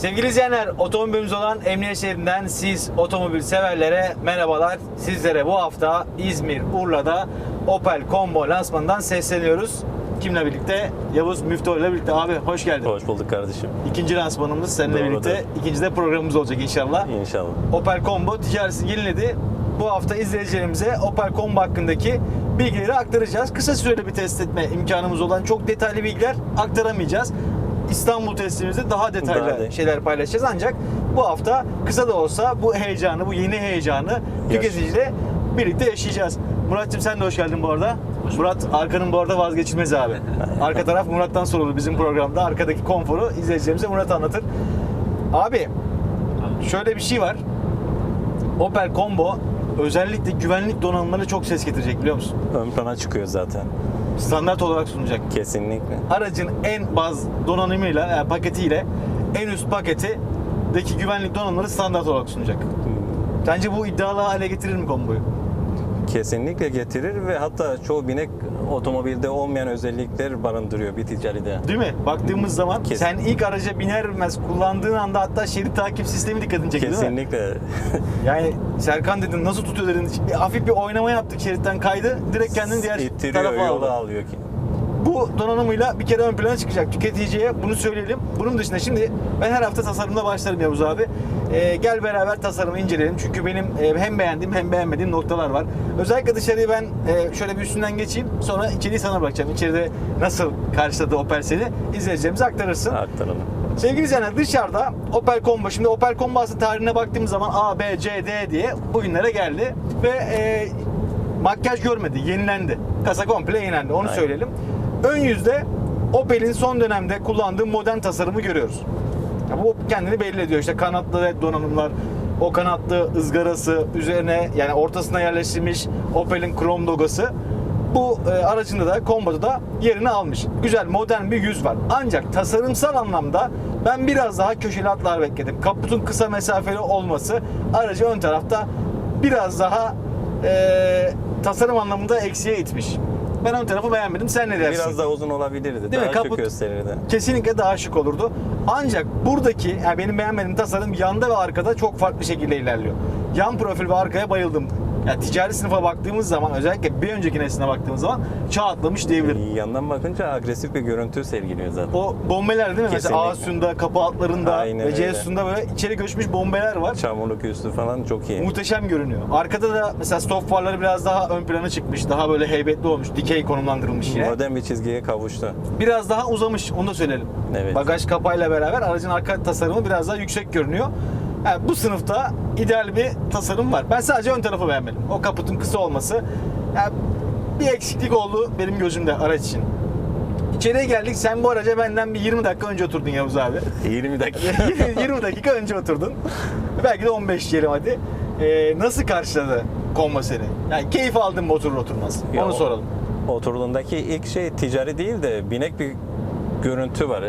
Sevgili izleyenler, otomobilimiz olan Emniyet Şehri'nden siz otomobil severlere merhabalar. Sizlere bu hafta İzmir, Urla'da Opel Combo lansmanından sesleniyoruz. Kimle birlikte? Yavuz Müftü ile birlikte. Abi hoş geldin. Hoş bulduk kardeşim. İkinci lansmanımız seninle Doğrudur. birlikte. İkinci de programımız olacak inşallah. İnşallah. Opel Combo ticaretini yeniledi. Bu hafta izleyicilerimize Opel Combo hakkındaki bilgileri aktaracağız. Kısa süreli bir test etme imkanımız olan çok detaylı bilgiler aktaramayacağız. İstanbul testimizde daha detaylı Daha de- şeyler paylaşacağız ancak bu hafta kısa da olsa bu heyecanı, bu yeni heyecanı tüketiciyle birlikte yaşayacağız. Murat'cığım sen de hoş geldin bu arada. Murat arkanın bu arada vazgeçilmez abi. Arka taraf Murat'tan sorulur bizim programda. Arkadaki konforu izleyicilerimize Murat anlatır. Abi şöyle bir şey var. Opel Combo özellikle güvenlik donanımları çok ses getirecek biliyor musun? Ön plana çıkıyor zaten. Standart olarak sunacak. Kesinlikle. Aracın en baz donanımıyla, yani paketiyle en üst paketideki güvenlik donanımları standart olarak sunacak. Sence bu iddialı hale getirir mi komboyu? Kesinlikle getirir ve hatta çoğu binek otomobilde olmayan özellikler barındırıyor bir ticaride. Değil mi? Baktığımız zaman Kesin. sen ilk araca biner binmez kullandığın anda hatta şerit takip sistemi dikkatini mi? Kesinlikle. Yani Serkan dedin nasıl tutuyor dedin. Bir hafif bir oynama yaptık şeritten kaydı. Direkt kendini diğer İttiriyor, tarafa aldı. yola alıyor ki. Bu donanımıyla bir kere ön plana çıkacak. Tüketiciye bunu söyleyelim. Bunun dışında şimdi ben her hafta tasarımda başlarım Yavuz abi. Ee, gel beraber tasarımı inceleyelim. Çünkü benim e, hem beğendiğim hem beğenmediğim noktalar var. Özellikle dışarıyı ben e, şöyle bir üstünden geçeyim. Sonra içeriği sana bırakacağım. İçeride nasıl karşıladı Opel seni izleyicilerimize aktarırsın. Aktaralım. Sevgili izleyenler dışarıda Opel Combo. Şimdi Opel Combo aslında tarihine baktığımız zaman A, B, C, D diye bugünlere geldi. Ve e, makyaj görmedi, yenilendi. Kasa komple yenilendi, onu Aynen. söyleyelim. Ön yüzde Opel'in son dönemde kullandığı modern tasarımı görüyoruz. Bu kendini belli ediyor. İşte kanatlı donanımlar, o kanatlı ızgarası üzerine yani ortasına yerleştirilmiş Opel'in krom logosu. Bu e, aracında da komboda da yerini almış. Güzel modern bir yüz var. Ancak tasarımsal anlamda ben biraz daha köşeli hatlar bekledim. Kaputun kısa mesafeli olması aracı ön tarafta biraz daha e, tasarım anlamında eksiye itmiş. Ben ön tarafı beğenmedim. Sen ne dersin? Biraz daha uzun olabilirdi. Değil mi? daha Kaput- çok gösterirdi. kesinlikle daha şık olurdu. Ancak buradaki yani benim beğenmediğim tasarım yanda ve arkada çok farklı şekilde ilerliyor. Yan profil ve arkaya bayıldım. Yani ticari sınıfa baktığımız zaman özellikle bir önceki nesline baktığımız zaman çağ atlamış diyebilirim. Yandan bakınca agresif bir görüntü sergiliyor zaten. O bombeler değil mi? Mesela Kesinlikle. sütunda, kapı altlarında Aynen ve C öyle. sütunda böyle içeri göçmüş bombeler var. Çamurluk üstü falan çok iyi. Muhteşem görünüyor. Arkada da mesela stop farları biraz daha ön plana çıkmış. Daha böyle heybetli olmuş. Dikey konumlandırılmış yine. Modern bir çizgiye kavuştu. biraz daha uzamış onu da söyleyelim. Evet. Bagaj kapağıyla beraber aracın arka tasarımı biraz daha yüksek görünüyor. Yani bu sınıfta ideal bir tasarım var. Ben sadece ön tarafı beğenmedim. O kaputun kısa olması yani bir eksiklik oldu benim gözümde araç için. İçeriye geldik. Sen bu araca benden bir 20 dakika önce oturdun Yavuz abi. 20 dakika. 20 dakika önce oturdun. Belki de 15 diyelim hadi. Ee, nasıl karşıladı Combo seni? Yani keyif aldın mı oturur oturmaz? Ya Onu soralım. Oturduğundaki ilk şey ticari değil de binek bir görüntü var.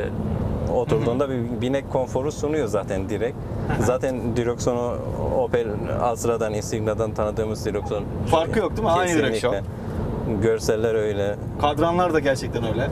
Oturduğunda bir binek konforu sunuyor zaten direkt. zaten direksiyonu Opel Astra'dan, Insigna'dan tanıdığımız direksiyon. Farkı yok değil mi? Aynı Kesinlikle. direksiyon. Görseller öyle Kadranlar da gerçekten öyle.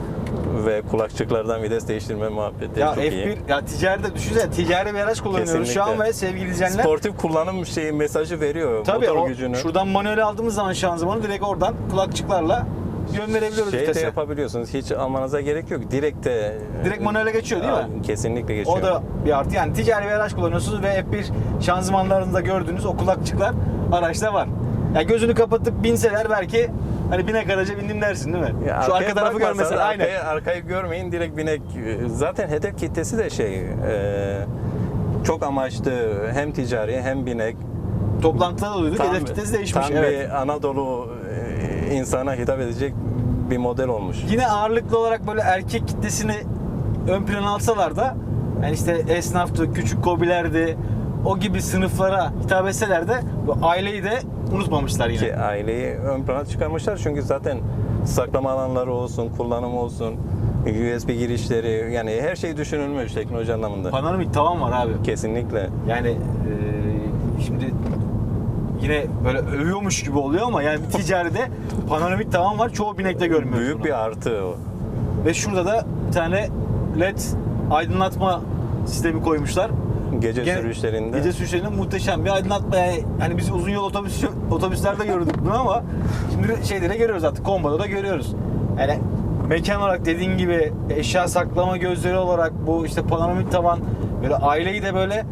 ve kulakçıklardan vites değiştirme muhabbeti Ya çok F1 iyi. ya ticari düşünsene ticari bir araç kullanıyoruz şu an Kesinlikle. ve sevgili izleyenler. Sportif kullanım şeyi mesajı veriyor Tabii motor o, gücünü. şuradan manuel aldığımız zaman şanzımanı direkt oradan kulakçıklarla yön verebiliyoruz şey de yapabiliyorsunuz. Hiç almanıza gerek yok. Direkt de Direkt manuele geçiyor değil mi? Kesinlikle geçiyor. O da bir artı. Yani ticari bir araç kullanıyorsunuz ve F1 şanzımanlarında gördüğünüz o kulakçıklar araçta var. Ya gözünü kapatıp binseler belki hani binek araca bindim dersin değil mi? Ya Şu arka tarafı görmesen aynen. Arkaya, arkayı görmeyin direkt binek. Zaten hedef kitlesi de şey e, çok amaçlı hem ticari hem binek. Toplantıda da duyduk hedef kitlesi değişmiş. tam evet. bir Anadolu insana hitap edecek bir model olmuş. Yine ağırlıklı olarak böyle erkek kitlesini ön plana alsalar da yani işte esnaftı, küçük kobilerdi, o gibi sınıflara hitap etseler de bu aileyi de unutmamışlar yine. Ki aileyi ön plana çıkarmışlar çünkü zaten saklama alanları olsun, kullanım olsun, USB girişleri yani her şey düşünülmüş teknoloji anlamında. Panoramik tavan var abi. Kesinlikle. Yani eee, şimdi yine böyle övüyormuş gibi oluyor ama yani ticaride panoramik tavan var. Çoğu binekte görmüyoruz Büyük bunu. bir artı o. Ve şurada da bir tane led aydınlatma sistemi koymuşlar. Gece Gene- sürüşlerinde. Gece sürüşlerinde muhteşem bir aydınlatma. Yani hani biz uzun yol otobüs otobüslerde gördük bunu ama şimdi şeyde de görüyoruz artık. Komboda da görüyoruz. Yani mekan olarak dediğin gibi eşya saklama gözleri olarak bu işte panoramik tavan böyle aileyi de böyle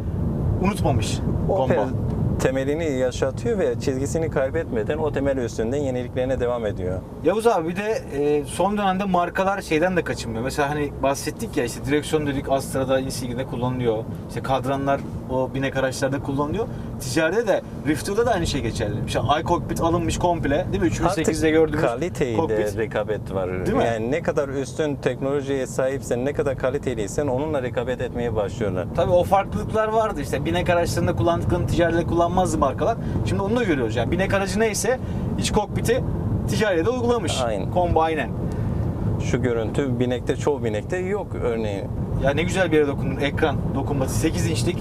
unutmamış. Opel Combo. Temelini yaşatıyor ve çizgisini kaybetmeden o temel üstünden yeniliklerine devam ediyor. Yavuz abi bir de e, son dönemde markalar şeyden de kaçınmıyor. Mesela hani bahsettik ya işte direksiyon dedik Astra'da, Insignia'da kullanılıyor. İşte kadranlar o binek araçlarda kullanılıyor. Ticarede de Rifter'da da aynı şey geçerli. İşte iCockpit alınmış komple değil mi? 3008'de gördüğümüz kaliteyle cockpit. rekabet var. Değil mi? Yani ne kadar üstün teknolojiye sahipsen, ne kadar kaliteliysen onunla rekabet etmeye başlıyorlar. Tabii o farklılıklar vardı işte. Binek araçlarında kullandıklarını ticarede kullanmazdı markalar. Şimdi onu da görüyoruz yani. Binek aracı neyse iç kokpiti ticarede uygulamış. Aynen. Combo aynen. Şu görüntü binekte çoğu binekte yok örneğin. Ya ne güzel bir yere dokundun. Ekran dokunması. 8 inçlik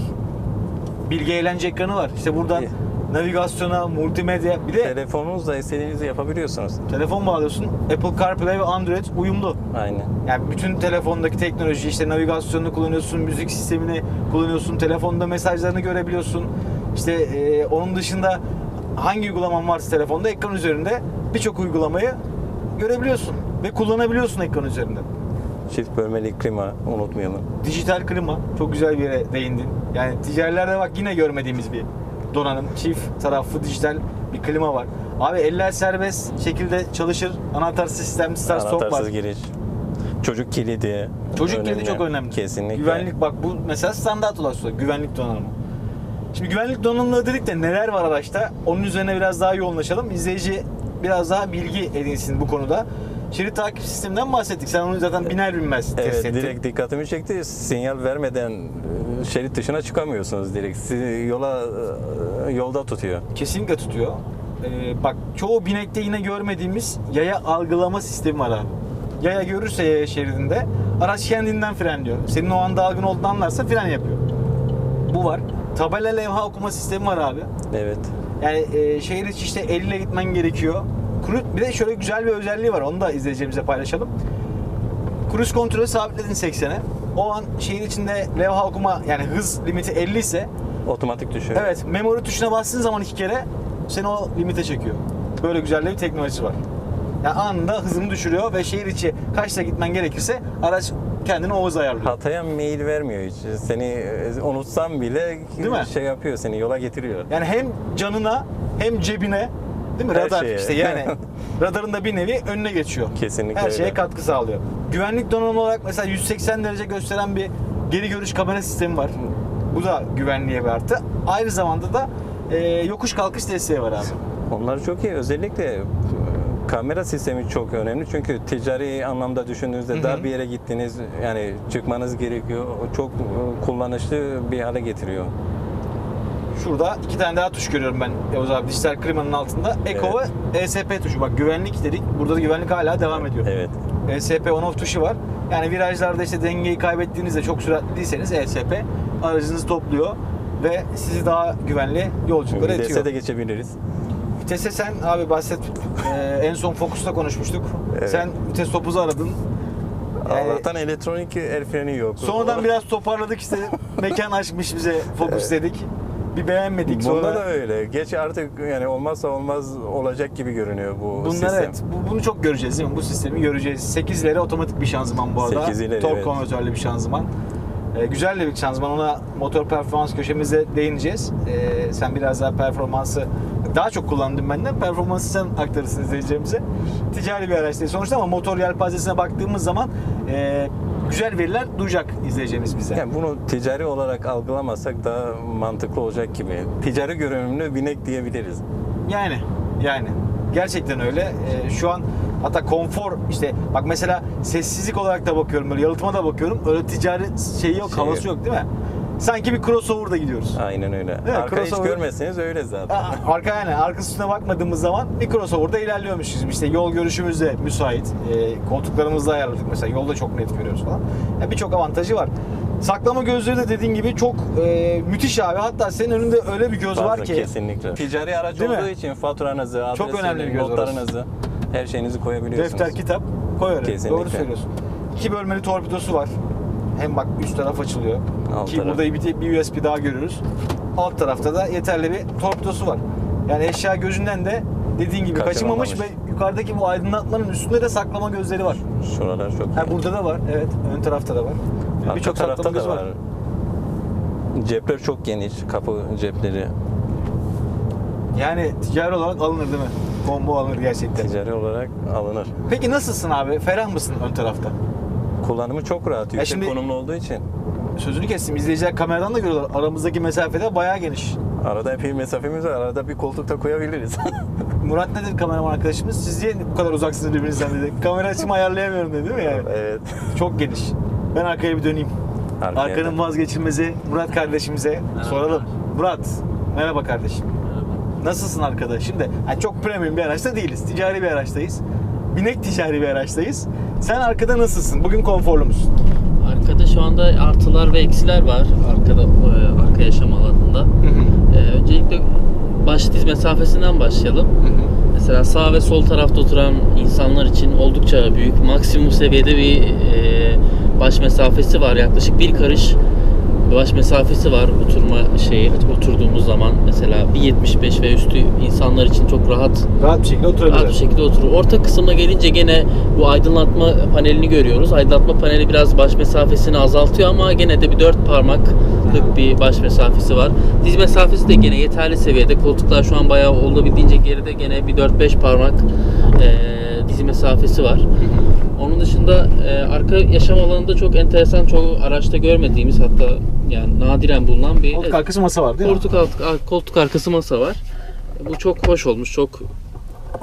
bilgi eğlence ekranı var. İşte buradan İyi. navigasyona, multimedya. Bir de Telefonunuzla istediğinizi yapabiliyorsunuz. telefon bağlıyorsun. Apple CarPlay ve Android uyumlu. Aynen. Yani bütün telefondaki teknoloji işte navigasyonunu kullanıyorsun, müzik sistemini kullanıyorsun, telefonda mesajlarını görebiliyorsun. İşte e, onun dışında hangi uygulaman varsa telefonda ekran üzerinde birçok uygulamayı görebiliyorsun ve kullanabiliyorsun ekran üzerinde. Çift bölmeli klima unutmayalım. Dijital klima çok güzel bir yere değindin. Yani ticarilerde bak yine görmediğimiz bir donanım. Çift taraflı dijital bir klima var. Abi eller serbest şekilde çalışır. Anahtar sistem, start stop var. Anahtarsız giriş. Çocuk kilidi. Çocuk kilidi çok önemli. Kesinlikle. Güvenlik bak bu mesela standart olarak. Güvenlik donanımı. Şimdi güvenlik donanımları dedik de neler var araçta? Onun üzerine biraz daha yoğunlaşalım. İzleyici biraz daha bilgi edinsin bu konuda. Şerit takip sisteminden bahsettik. Sen onu zaten biner binmez test Evet, ettin. direkt dikkatimi çekti. Sinyal vermeden e, şerit dışına çıkamıyorsunuz direkt. Sizi yola e, yolda tutuyor. Kesinlikle tutuyor. Ee, bak çoğu binekte yine görmediğimiz yaya algılama sistemi var abi. Yaya görürse yaya şeridinde araç kendinden frenliyor. Senin o an dalgın olduğunu anlarsa fren yapıyor. Bu var. Tabela levha okuma sistemi var abi. Evet. Yani e, şehir içi işte 50 ile gitmen gerekiyor. Cruise, bir de şöyle güzel bir özelliği var. Onu da izleyicilerimize paylaşalım. Cruise kontrolü sabitledin 80'e. O an şehir içinde levha okuma yani hız limiti 50 ise Otomatik düşüyor. evet memory tuşuna bastığın zaman iki kere seni o limite çekiyor. Böyle güzel de bir teknolojisi var. Yani anında hızını düşürüyor ve şehir içi kaçta gitmen gerekirse araç kendini o hıza ayarlıyor. Hataya mail vermiyor hiç. Seni e, unutsam bile Değil mi? şey yapıyor seni yola getiriyor. Yani hem canına hem cebine değil mi? Her Radar şeye. işte yani radarın da bir nevi önüne geçiyor. Kesinlikle Her şeye öyle. katkı sağlıyor. Güvenlik donanımı olarak mesela 180 derece gösteren bir geri görüş kamera sistemi var. Bu da güvenliğe bir artı. Aynı zamanda da e, yokuş kalkış desteği var abi. Onlar çok iyi. Özellikle e, kamera sistemi çok önemli. Çünkü ticari anlamda düşündüğünüzde Hı hı. daha bir yere gittiniz yani çıkmanız gerekiyor. O çok e, kullanışlı bir hale getiriyor. Şurada iki tane daha tuş görüyorum ben Yavuz abi. Dijital klimanın altında. Eco Evet. ve ESP tuşu. Bak güvenlik dedik. Burada da güvenlik hala devam ediyor. Evet. ESP on off tuşu var. Yani virajlarda işte dengeyi kaybettiğinizde çok süratli değilseniz ESP aracınızı topluyor ve sizi daha güvenli yolculuklara Vitese itiyor. de geçebiliriz. Vitese sen abi bahset. Ee, en son Focus'ta konuşmuştuk. Evet. Sen vites topuzu aradın. Yani Allah'tan elektronik el freni yok. sonradan biraz toparladık işte. Mekan açmış bize Focus dedik. Bir beğenmedik sonra. Bunda da öyle. Geç artık yani olmazsa olmaz olacak gibi görünüyor bu Bunlar sistem. evet. Bu, bunu çok göreceğiz değil mi? Bu sistemi göreceğiz. 8 ileri otomatik bir şanzıman bu arada. 8 ileri, Tork evet. konvertörlü bir şanzıman. Ee, güzel de bir şanzıman. Ona motor performans köşemizde değineceğiz. Ee, sen biraz daha performansı daha çok kullandın benden. Performansı sen aktarırsın izleyicilerimize. Ticari bir araç değil sonuçta ama motor yelpazesine baktığımız zaman e, güzel veriler duyacak izleyeceğimiz bize. Yani bunu ticari olarak algılamasak daha mantıklı olacak gibi. Ticari görünümlü binek diyebiliriz. Yani yani gerçekten öyle. Ee, şu an hatta konfor işte bak mesela sessizlik olarak da bakıyorum böyle yalıtma da bakıyorum. Öyle ticari şeyi yok, Şey havası yok değil mi? Sanki bir crossover'da gidiyoruz. Aynen öyle. mi? Arka hiç Crossover- görmezseniz öyle zaten. Aa, Arka yani arka üstüne bakmadığımız zaman bir crossover'da ilerliyormuşuz. İşte yol görüşümüz de müsait. Ee, koltuklarımızı da ayarladık mesela. Yolda çok net görüyoruz falan. Yani Birçok avantajı var. Saklama gözleri de dediğin gibi çok e, müthiş abi. Hatta senin önünde öyle bir göz var Fazla, ki. Kesinlikle. Ticari araç Değil mi? olduğu için faturanızı, Çok önemli bir göz orası. notlarınızı, her şeyinizi koyabiliyorsunuz. Defter, kitap koy. Kesinlikle. Doğru söylüyorsun. İki bölmeli torpidosu var. Hem bak üst taraf açılıyor. Alt Ki taraf. burada bir, bir USB daha görüyoruz. Alt tarafta da yeterli bir torpidosu var. Yani eşya gözünden de dediğin gibi kaçırmamış ve yukarıdaki bu aydınlatmanın üstünde de saklama gözleri var. Şuralar çok Ha burada da var. Evet. Ön tarafta da var. Arka Birçok tarafta da var. var. Cepler çok geniş. Kapı cepleri Yani ticari olarak alınır değil mi? Combo alınır gerçekten. ticari olarak alınır. Peki nasılsın abi? Ferah mısın ön tarafta? Kullanımı çok rahat. Yüksek şimdi- konumlu olduğu için. Sözünü kestim. İzleyiciler kameradan da görüyorlar. Aramızdaki mesafede bayağı geniş. Arada epey mesafemiz var. Arada bir koltukta koyabiliriz. Murat ne dedi kameraman arkadaşımız? Siz niye bu kadar uzaksınız birbirinizden dedi. Kamera açımı ayarlayamıyorum dedi değil mi yani? evet. Çok geniş. Ben arkaya bir döneyim. Arkaya Arkanın da. vazgeçilmezi Murat kardeşimize soralım. Murat, merhaba kardeşim. Nasılsın arkada? Şimdi yani çok premium bir araçta değiliz. Ticari bir araçtayız. Binek ticari bir araçtayız. Sen arkada nasılsın? Bugün konforlu musun? Artılar ve eksiler var arkada e, arka yaşam alanında. E, öncelikle baş diz mesafesinden başlayalım. Mesela sağ ve sol tarafta oturan insanlar için oldukça büyük, maksimum seviyede bir e, baş mesafesi var. Yaklaşık bir karış baş mesafesi var oturma şeyi oturduğumuz zaman mesela 1.75 ve üstü insanlar için çok rahat Rahat bir şekilde oturabilir. rahat bir şekilde oturur. Orta kısma gelince gene bu aydınlatma panelini görüyoruz. Aydınlatma paneli biraz baş mesafesini azaltıyor ama gene de bir dört parmaklık bir baş mesafesi var. Diz mesafesi de gene yeterli seviyede. Koltuklar şu an bayağı olabildiğince geride gene bir 4-5 parmak e, diz mesafesi var. Onun dışında e, arka yaşam alanında çok enteresan çoğu araçta görmediğimiz hatta yani nadiren bulunan bir Koltuk arkası masa var değil mi? koltuk, alt, koltuk arkası masa var. Bu çok hoş olmuş. Çok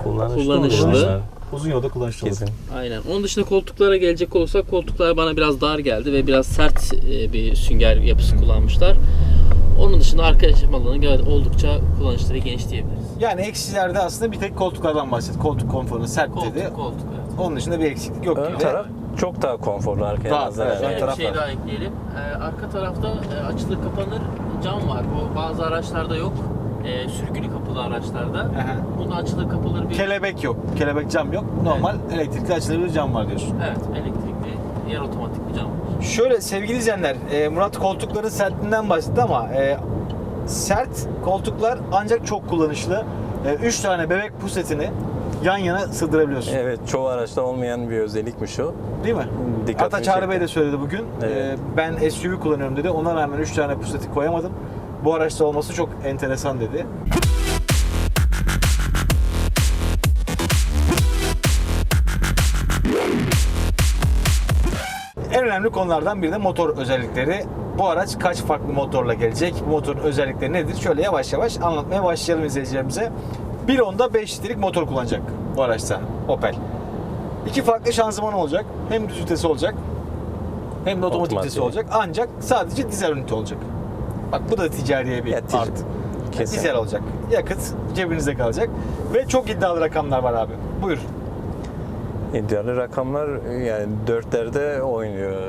Kullanışlı. Kullanışlı. Uzun yolda kullanışlı. Kesin. Aynen. Onun dışında koltuklara gelecek olursak koltuklar bana biraz dar geldi ve biraz sert e, bir sünger yapısı kullanmışlar. Onun dışında arka yaşam alanı oldukça kullanışlı ve geniş diyebiliriz. Yani eksilerde aslında bir tek koltuklardan bahset. Koltuk konforu sert Koltuk, dedi. koltuk evet. Onun dışında bir eksiklik yok Ön gibi. taraf çok daha konforlu arkaya Rahat, nazaran. evet, ön. Şöyle taraf bir şey var. daha ekleyelim. Ee, arka tarafta e, açılır kapanır cam var. Bu bazı araçlarda yok. E, sürgülü kapılı araçlarda. Aha. Bunda açılır kapılır bir... Kelebek yok. Kelebek cam yok. Normal elektrikli açılabilir cam var diyorsun. Evet, elektrikli, yer otomatik bir cam var. Şöyle sevgili izleyenler, e, Murat koltukların sertliğinden bahsetti ama e, sert koltuklar ancak çok kullanışlı. 3 tane bebek pusetini yan yana sığdırabiliyorsun. Evet, çoğu araçta olmayan bir özellikmiş o. Değil mi? Dikkatimi Hatta Çağrı. Bey de söyledi bugün. Evet. E, ben SUV kullanıyorum dedi. Ona rağmen 3 tane puseti koyamadım. Bu araçta olması çok enteresan dedi. En önemli konulardan biri de motor özellikleri. Bu araç kaç farklı motorla gelecek? Bu motorun özellikleri nedir? Şöyle yavaş yavaş anlatmaya başlayalım izleyicilerimize. Bir onda 5 litrelik motor kullanacak bu araçta Opel. İki farklı şanzıman olacak. Hem düz vitesi olacak hem de otomatik vitesi olacak. Ancak sadece dizel ünite olacak. Bak bu da ticariye bir Ya, tic- art. Kesin. Dizel olacak. Yakıt cebinizde kalacak. Ve çok iddialı rakamlar var abi. Buyur. İddialı rakamlar yani dörtlerde oynuyor.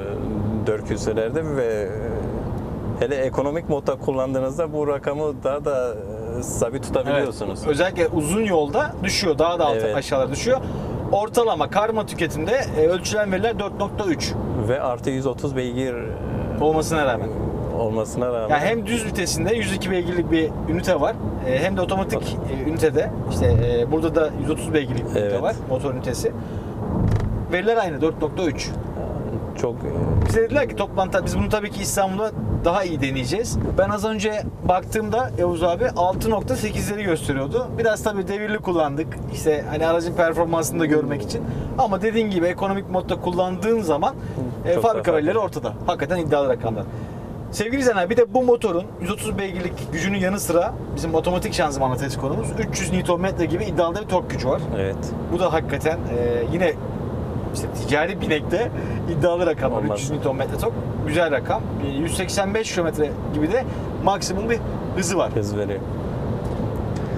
Dört küsürlerde ve hele ekonomik modda kullandığınızda bu rakamı daha da e, sabit tutabiliyorsunuz. Evet. Özellikle uzun yolda düşüyor. Daha da altı Evet. aşağılara düşüyor. Ortalama karma tüketimde e, ölçülen veriler 4.3 Ve artı 130 beygir e, olmasına rağmen. olmasına rağmen Yani hem düz vitesinde 102 beygirlik bir ünite var. e, Hem de otomatik ünitede işte burada da 130 beygirlik bir ünite Evet. var. Motor ünitesi. Veriler aynı 4.3. çok Bize dediler ki toplantı biz bunu tabii ki İstanbul'da daha iyi deneyeceğiz. Ben az önce baktığımda Yavuz abi 6.8'leri gösteriyordu. Biraz tabii devirli kullandık. İşte hani aracın performansını da görmek için. Ama dediğin gibi ekonomik modda kullandığın zaman e, Çok fabrika verileri ortada. Hakikaten iddialı rakamlar. Sevgili izleyenler bir de bu motorun 130 beygirlik gücünün yanı sıra bizim otomatik şanzımanlı test konumuz 300 Nm gibi iddialı bir tork gücü var. evet Bu da hakikaten e, yine işte ticari binekte iddialı rakamlar. Olmaz. 300 Nm tork güzel rakam. E, 185 km gibi de maksimum bir hızı var. hız veriyor.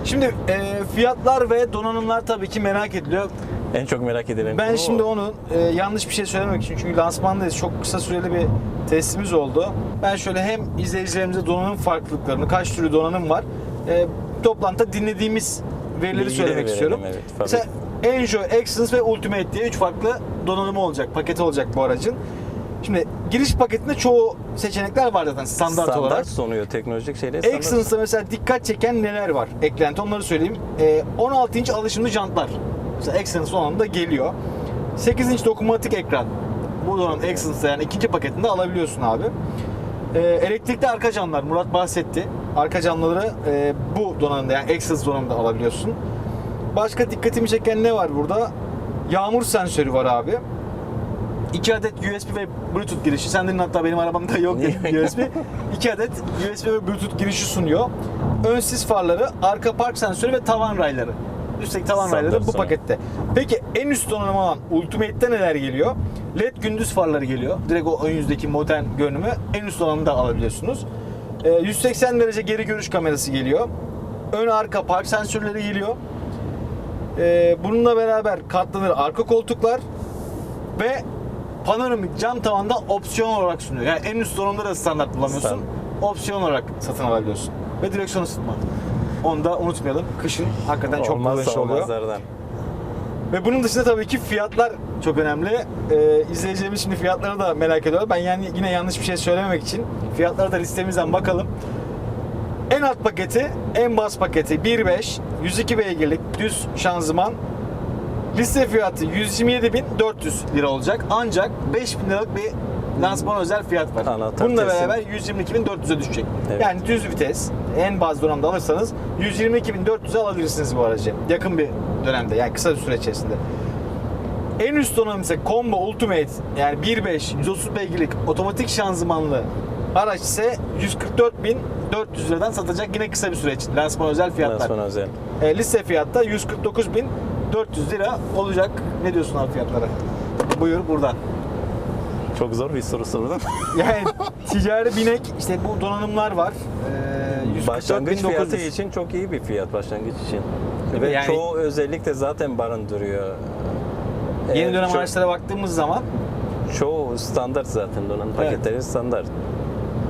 Şimdi e, fiyatlar ve donanımlar tabii ki merak ediliyor. En çok merak edilen Ben konu şimdi o. onu e, yanlış bir şey söylememek için çünkü lansmandayız. Çok kısa süreli bir testimiz oldu. Ben şöyle hem izleyicilerimize donanım farklılıklarını, kaç türlü donanım var, e, toplantıda dinlediğimiz verileri Bilgileri söylemek verelim, istiyorum. evet, Mesela Enjoy, Excellence ve Ultimate diye üç farklı donanımı olacak, paketi olacak bu aracın. Şimdi giriş paketinde çoğu seçenekler var zaten standart, Standart olarak. sunuyor teknolojik şeyler. standart. Exynos'ta mesela dikkat çeken neler var? Eklenti onları söyleyeyim. Ee, 16 inç alışımlı jantlar. Mesela Exynos donanımda geliyor. 8 inç dokunmatik ekran. Bu donanım Exynos'ta yani ikinci paketinde alabiliyorsun abi. Ee, elektrikli arka camlar Murat bahsetti. Arka camları e, bu donanımda yani Exynos donanımda alabiliyorsun. Başka dikkatimi çeken ne var burada? Yağmur sensörü var abi. 2 adet USB ve Bluetooth girişi. Sen dedin hatta benim arabamda yok USB. 2 adet USB ve Bluetooth girişi sunuyor. Ön sis farları, arka park sensörü ve tavan rayları. Üstteki tavan rayları bu sunuyor. pakette. Peki en üst donanım olan Ultimate'te neler geliyor? LED gündüz farları geliyor. Direkt o ön yüzdeki modern görünümü en üst donanımda alabiliyorsunuz. Ee, 180 derece geri görüş kamerası geliyor. Ön arka park sensörleri geliyor. Ee, bununla beraber katlanır arka koltuklar ve panoramik cam tavanda opsiyon olarak sunuyor. Yani en üst donanımda da standart bulamıyorsun. Stand. Opsiyon olarak satın alabiliyorsun. Ve direksiyon ısıtma. Onu da unutmayalım. Kışın hakikaten çok kullanışlı oluyor. olmazlardan. Ve bunun dışında tabii ki fiyatlar çok önemli. Ee, izleyicilerimiz şimdi fiyatları da merak ediyorlar. Ben yani yine yanlış bir şey söylememek için fiyatlara da listemizden bakalım. En alt paketi, en bas paketi 1.5, 102 beygirlik düz şanzıman. Liste fiyatı 127.400 lira olacak. Ancak 5.000 liralık bir lansman özel fiyat var. Anahtar Bununla teslim. beraber 122.400'e düşecek. Evet. Yani düz vites en baz donanımda alırsanız 122.400'e alabilirsiniz bu aracı. Yakın bir dönemde yani kısa bir süre içerisinde. En üst donanım ise Combo Ultimate yani 1.5 130 beygirlik otomatik şanzımanlı araç ise 144.400 liradan satacak yine kısa bir süre için. Lansman özel fiyatlar. Lansman özel. E, liste fiyatta 149.400 lira olacak. Ne diyorsun abi fiyatlara? Buyur buradan. Çok zor bir soru sordun. Yani ticari binek işte bu donanımlar var. Ee, Başlangıç fiyatı 144.900. için çok iyi bir fiyat başlangıç için. Mi? Ve Yani- çoğu özellik de zaten barındırıyor. Yeni Ee, dönem ço- araçlara baktığımız zaman Çoğu standart zaten donanım Evet. paketleri standart.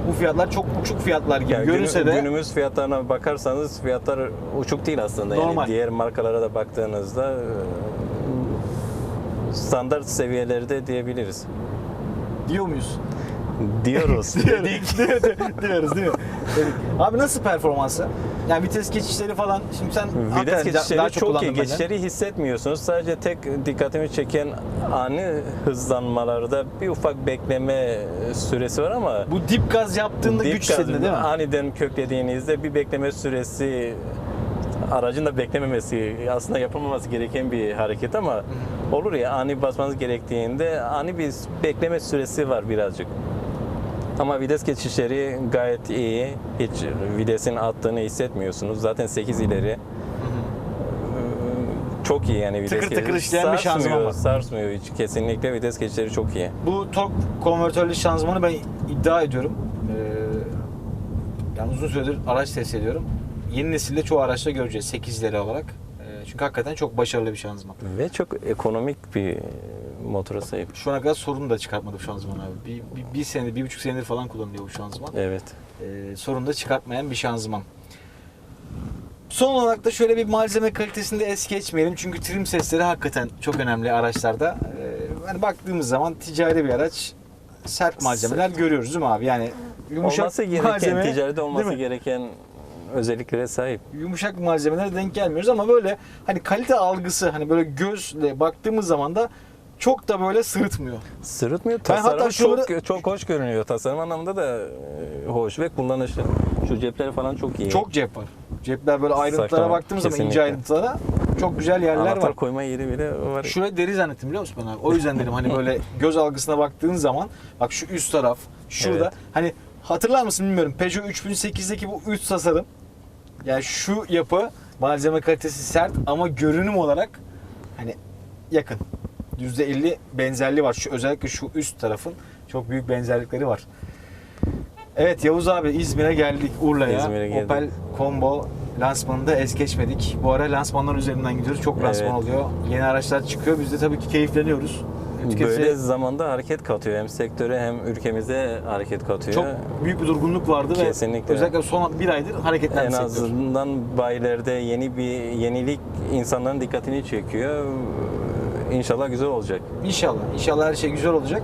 Bu fiyatlar çok uçuk fiyatlar gibi Yani görünse günü- de günümüz fiyatlarına bakarsanız fiyatlar uçuk değil aslında. Normal. Yani diğer markalara da baktığınızda e, standart seviyelerde diyebiliriz. diyor muyuz? Diyoruz. Dedik. diyoruz değil mi? Dedik. Abi nasıl performansı? Yani vites geçişleri falan. Şimdi sen Vites geçişleri çok, iyi. Geçişleri hissetmiyorsunuz. Sadece tek dikkatimi çeken ani hızlanmalarda bir ufak bekleme süresi var ama Bu dip gaz yaptığında dip güç hissedildi gazında değil mi? Aniden köklediğinizde bir bekleme süresi aracın da beklememesi aslında yapılmaması gereken bir hareket ama olur ya ani basmanız gerektiğinde ani bir bekleme süresi var birazcık. Ama vites geçişleri gayet iyi. Hiç videsin attığını hissetmiyorsunuz. Zaten 8 ileri. Çok iyi yani vites Tıkır tıkır işleyen bir şanzıman Sarsmıyor, var. Sarsmıyor hiç. Kesinlikle vites geçişleri çok iyi. Bu tork konvertörlü şanzımanı ben iddia ediyorum. Ee, yani uzun süredir araç test ediyorum. Yeni nesilde çoğu araçta göreceğiz 8 ileri olarak. Ee, çünkü hakikaten çok başarılı bir şanzıman. Ve çok ekonomik bir motora sahip. Şu ana kadar sorun da çıkartmadı bu şanzıman abi. Bir, bir, bir senedir, bir buçuk senedir falan kullanılıyor bu şanzıman. Evet. Ee, sorun da çıkartmayan bir şanzıman. Son olarak da şöyle bir malzeme kalitesinde es geçmeyelim. Çünkü trim sesleri hakikaten çok önemli araçlarda. Ee, hani baktığımız zaman ticari bir araç sert malzemeler görüyoruz değil mi abi? Yani yumuşak olması gereken, malzeme, ticarette değil olması gereken özelliklere sahip. yumuşak malzemelere denk gelmiyoruz ama böyle hani kalite algısı hani böyle gözle baktığımız zaman da çok da böyle sırıtmıyor. Sırıtmıyor. Ben hatta Tasarım şunları- çok çok hoş görünüyor. Tasarım anlamında da e, hoş ve kullanışlı. Şu cepleri falan çok iyi. Çok cep var. Cepler böyle ayrıntılara Saklama, baktığımız zaman ince kesinlikle. ayrıntılara çok güzel yerler Anahtar var. koyma yeri bile var. Şuraya deri zannettim biliyor musun ben abi? O yüzden dedim hani böyle göz algısına baktığın zaman bak şu üst taraf şurada Evet. hani hatırlar mısın bilmiyorum Peugeot 3008'deki bu üst tasarım yani şu yapı malzeme kalitesi sert ama görünüm olarak hani yakın. %50 benzerliği var. Şu özellikle şu üst tarafın çok büyük benzerlikleri var. Evet Yavuz abi İzmir'e geldik Urla'ya. İzmir'e. Opel Combo lansmanında es geçmedik. Bu ara lansmanlar üzerinden gidiyoruz. Çok lansman Evet. oluyor. Yeni araçlar çıkıyor. Biz de tabii ki keyifleniyoruz. Tüketici- Böyle zamanda hareket katıyor. Hem sektöre hem ülkemize hareket katıyor. çok büyük bir durgunluk vardı Kesinlikle. ve özellikle son bir aydır hareketlendi en sektör. azından bayilerde yeni bir yenilik insanların dikkatini çekiyor. İnşallah güzel olacak. İnşallah. İnşallah her şey güzel olacak.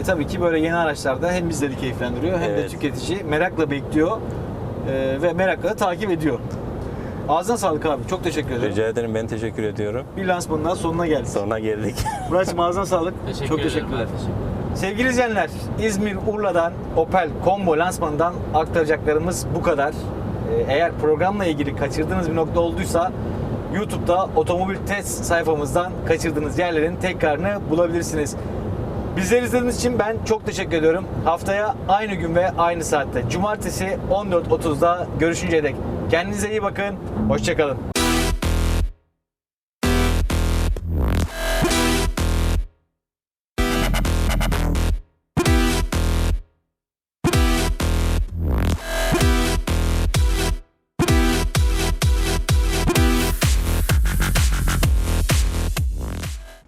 E, tabii ki böyle yeni araçlarda hem bizleri keyiflendiriyor hem de Evet. tüketici merakla bekliyor e, ve merakla da takip ediyor. Ağzına sağlık abi. Çok teşekkür ederim. Rica ederim ben teşekkür ediyorum. Bir lansmanın daha sonuna geldik. Sonuna geldik. Murat'cığım ağzına sağlık. Teşekkür Çok ederim. teşekkürler. Teşekkür ederim. Sevgili izleyenler, İzmir Urla'dan Opel Combo lansmanından aktaracaklarımız bu kadar. Ee, Eğer programla ilgili kaçırdığınız bir nokta olduysa YouTube'da otomobil test sayfamızdan kaçırdığınız yerlerin tekrarını bulabilirsiniz. Bizleri izlediğiniz için ben çok teşekkür ediyorum. Haftaya aynı gün ve aynı saatte Cumartesi 14.30'da görüşünceye dek kendinize iyi bakın. Hoşçakalın.